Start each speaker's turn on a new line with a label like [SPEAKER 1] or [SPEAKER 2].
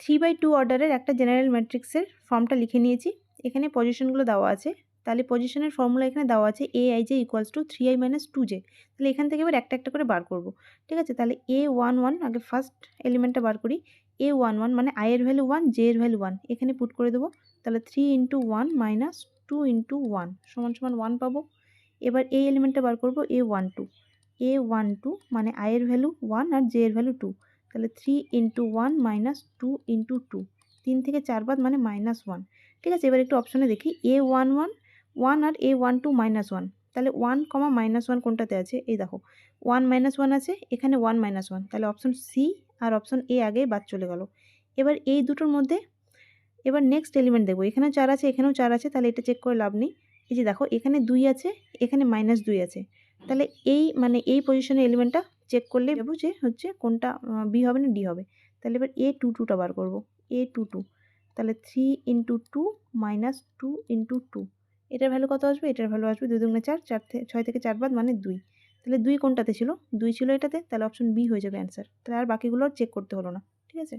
[SPEAKER 1] Three by two অর্ডারের একটা general ম্যাট্রিক্সের ফর্মটা লিখে নিয়েছি। এখানে পজিশনগুলো দেওয়া আছে। তাহলে পজিশনের ফর্মুলা এখানে দেওয়া আছে a i j equals to three i minus two j তাহলে এখান থেকে এবার একটা একটা করে বার করব। ঠিক আছে? তাহলে এ ওয়ান ওয়ান আগে ফার্স্ট এলিমেন্টটা বার করি। এ ওয়ান ওয়ান মানে আই এর ভ্যালু ওয়ান জে এর ভ্যালু ওয়ান এখানে পুট করে দেবো। তাহলে three into one minus two into one সমান সমান ওয়ান পাবো। এবার এই এলিমেন্টটা বার করব a one two a one two মানে আই এর ভ্যালু ওয়ান আর জে এর ভ্যালু টু তাহলে three into one minus two into two তিন থেকে চার বাদ মানে মাইনাস ওয়ান ঠিক আছে, এবার একটু অপশনে দেখি। এ one one one R a one two minus one তাহলে ওয়ান কমা মাইনাস ওয়ান কোনটাতে আছে? এই দেখো ওয়ান মাইনাস ওয়ান আছে, এখানে ওয়ান মাইনাস ওয়ান তাহলে অপশন সি আর অপশন এ আগে বাদ চলে গেল। এবার এই দুটোর মধ্যে, এবার নেক্সট এলিমেন্ট দেখব। এখানেও চার আছে, এখানেও চার আছে, তাহলে এটা চেক করে লাভ নেই। এই যে দেখো, এখানে দুই আছে, এখানে মাইনাস দুই আছে। তাহলে এই মানে এই পজিশনের এলিমেন্টটা চেক করলে নেব যে হচ্ছে কোনটা বি হবে না ডি হবে। তাহলে এবার এ টু টুটা বার করব। এ টু টু তাহলে three into two minus two into two এটার ভ্যালু কত আসবে? এটার ভ্যালু আসবে দুই দুগুণে চার। চার থেকে ছয় থেকে চার বাদ মানে দুই। তাহলে দুই কোনটাতে ছিল? দুই ছিল এটাতে? তাহলে অপশন বি হয়ে যাবে অ্যান্সার তাহলে আর বাকিগুলো চেক করতে হলো না। ঠিক আছে?